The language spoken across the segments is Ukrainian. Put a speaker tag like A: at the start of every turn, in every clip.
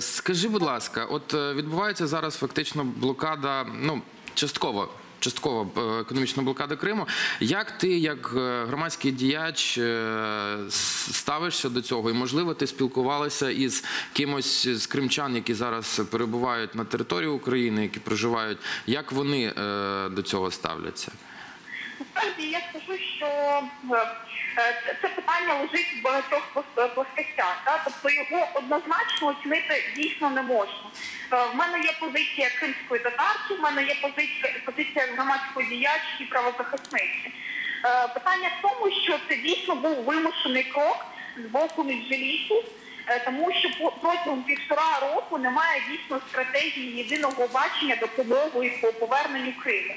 A: Скажи, будь ласка, от е, відбувається зараз фактично блокада, ну частково. Частково е, економічна блокада Криму. Як ти, як е, громадський діяч, ставишся до цього? І можливо, ти спілкувалася із кимось з кримчан, які зараз перебувають на території України, які проживають. Як вони до цього ставляться?
B: Насправді я скажу, що е, е, це- питання лежить в багатьох плас- плоскостях. та? Тобто його однозначно оцінити дійсно не можна. Е, В мене є позиція кримської татарки, в мене є позиція, позиція громадської діячки і правозахисниці. Е, Питання в тому, що це дійсно був вимушений крок з боку Меджлісу, Е, тому що протягом півтора року немає дійсно стратегії єдиного бачення допомоги по поверненню Криму.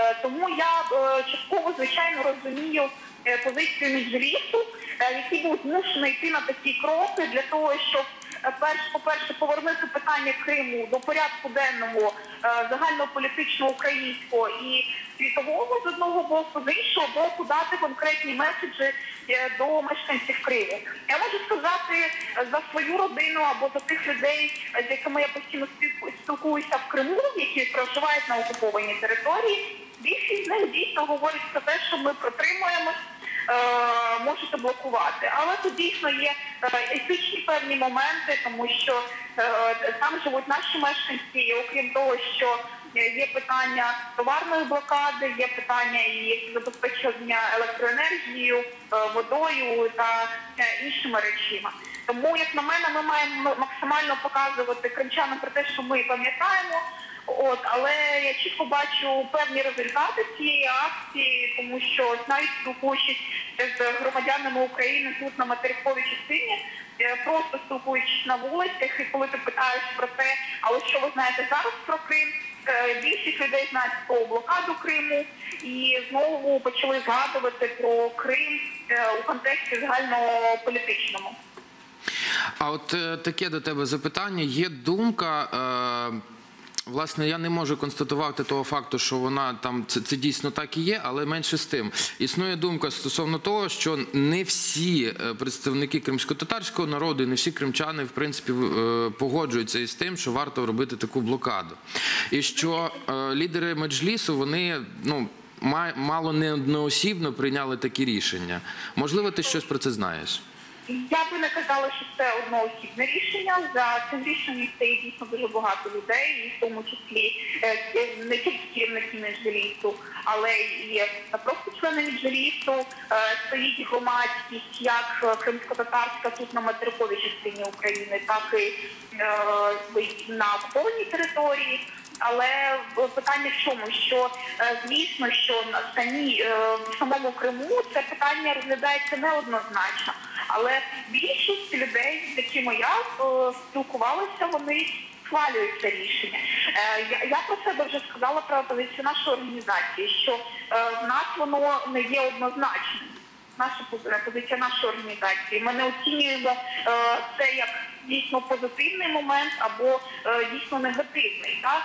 B: Е, Тому я е, частково, звичайно, розумію е, позицію Меджлісу, який був змушений йти на такі кроки для того, щоб перш, по-перше, повернути питання Криму до порядку денного загальнополітичного українського і світового з одного боку, з іншого боку, дати конкретні меседжі до мешканців Криму. Я можу сказати за свою родину або за тих людей, з якими я постійно спілку- спілкуюся в Криму, які проживають на окупованій території. Більшість з них дійсно говорить про те, що ми протримуємось, е, можете блокувати. Але тут дійсно є етичні певні моменти, тому що е, там живуть наші мешканці, і окрім того, що є питання товарної блокади, є питання і забезпечення електроенергією, е, водою та іншими речима. Тому, як на мене, ми маємо максимально показувати кримчанам про те, що ми пам'ятаємо. От, але я чітко бачу певні результати цієї акції, тому що навіть спілкуючись з громадянами України тут на материковій частині, е, просто спілкуючись на вулицях, і коли ти питаєш про те, але що ви знаєте зараз про Крим, е, більшість людей знають про блокаду Криму і знову почали згадувати про Крим е, у контексті загальнополітичному.
A: А от таке до тебе запитання. Є думка. Власне, я не можу констатувати того факту, що вона там це, це дійсно так і є, але менше з тим. Існує думка стосовно того, що не всі е, представники кримсько-татарського народу, і не всі кримчани, в принципі, е, погоджуються із тим, що варто робити таку блокаду. І що е, лідери Меджлісу вони ну мало не одноосібно прийняли такі рішення. Можливо, ти щось про це знаєш.
B: Я би не казала, що це одноосібне рішення. За цим рішенням стоїть дійсно дуже багато людей, і в тому числі е, не тільки керівники Меджлісу, але і е, просто члени Меджлісу, е, стоїть громадськість, як е, кримсько-татарська тут на материковій частині України, так і е, на окупованій території. Але питання в чому? Що е, звісно, що самі е, в самому Криму це питання розглядається неоднозначно. Але більшість людей, з якими я е, спілкувалася, вони схвалюють це рішення. Е, я, про себе вже сказала про позицію нашої організації, що е, в нас воно не є однозначним. Наша позиція нашої організації. Ми не оцінюємо це як дійсно позитивний момент або дійсно негативний. Так?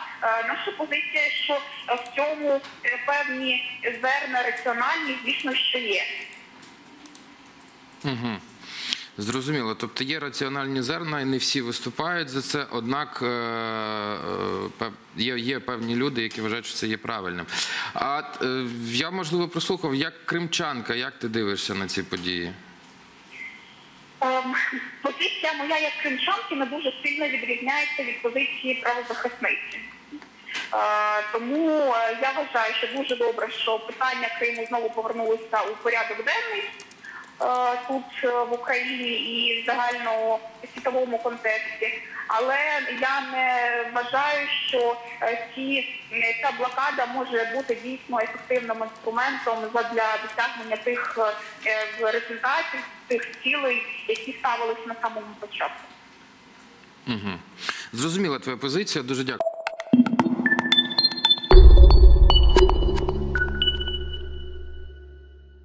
B: Наша позиція, що в цьому певні зерна раціональні, звісно, що є.
A: Угу. Зрозуміло. Тобто є раціональні зерна, і не всі виступають за це. Однак е, е, є, певні люди, які вважають, що це є правильним. А е, я можливо прослухав, як кримчанка, як ти дивишся на ці події?
B: Ем, Позиція моя як кримчанки не дуже сильно відрізняється від позиції правозахисниці. Тому я вважаю, що дуже добре, що питання Криму знову повернулося у порядок денний тут е, в Україні і в загальному світовому контексті. Але я не вважаю, що е, ці, е, ця блокада може бути дійсно ефективним інструментом для досягнення тих е, е, результатів, тих цілей, які ставились на самому початку.
A: Угу. Зрозуміла твоя позиція. Дуже дякую.